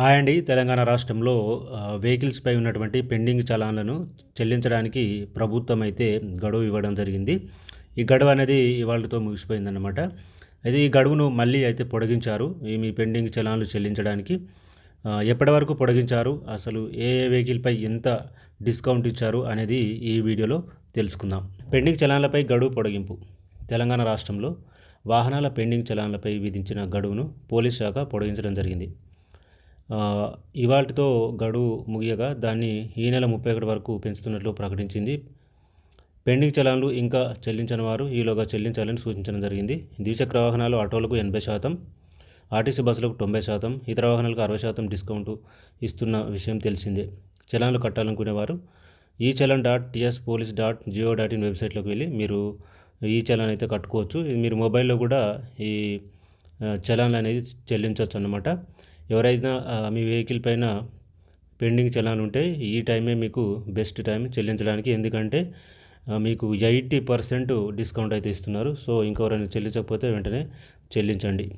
Hi అండి తెలంగాణ రాష్ట్రంలో వెహికల్స్పై ఉన్నటువంటి పెండింగ్ చలాన్లను చెల్లించడానికి ప్రభుత్వం అయితే గడువు ఇవ్వడం జరిగింది. ఈ గడువు అనేది ఇవాళతో ముగిసిపోయిందన్నమాట. అయితే ఈ గడువును మళ్ళీ అయితే పొడిగించారు ఈ మీ పెండింగ్ చలాన్లు చెల్లించడానికి. ఎప్పటి వరకు పొడిగించారు? అసలు ఏ ఏ వెహికల్పై ఎంత డిస్కౌంట్ ఇచ్చారు అనేది ఈ వీడియోలో తెలుసుకుందాం. పెండింగ్ చలాన్లపై గడువు పొడిగింపు. తెలంగాణ రాష్ట్రంలో వాహనాల పెండింగ్ చలాన్లపై విధించిన గడువును పోలీస్ శాఖ పొడిగించడం జరిగింది. ఇవాళతో గడువు ముగియగా దాన్ని ఈ నెల ముప్పై ఒకటి వరకు పెంచుతున్నట్లు ప్రకటించింది. పెండింగ్ చలాన్లు ఇంకా చెల్లించని వారు ఈలోగా చెల్లించాలని సూచించడం జరిగింది. ద్విచక్ర వాహనాలు ఆటోలకు ఎనభై శాతం ఆర్టీసీ బస్సులకు తొంభై శాతం ఇతర వాహనాలకు అరవై శాతం డిస్కౌంట్ ఇస్తున్న విషయం తెలిసిందే. చలాన్లు కట్టాలనుకునేవారు e challan dot TS police dot Jio dot in వెబ్సైట్లోకి వెళ్ళి మీరు ఈ చలాన్ అయితే కట్టుకోవచ్చు. ఇది మీరు మొబైల్లో కూడా ఈ చలాన్లు అనేది చెల్లించవచ్చు అన్నమాట. ఎవరైనా మీ వెహికల్ పైన పెండింగ్ చలాన్ ఉంటే ఈ టైమే మీకు బెస్ట్ టైం చెల్లించడానికి. ఎందుకంటే మీకు ఎయిటీ పర్సెంట్ డిస్కౌంట్ అయితే ఇస్తున్నారు. సో ఇంకెవరైనా చెల్లించకపోతే వెంటనే చెల్లించండి.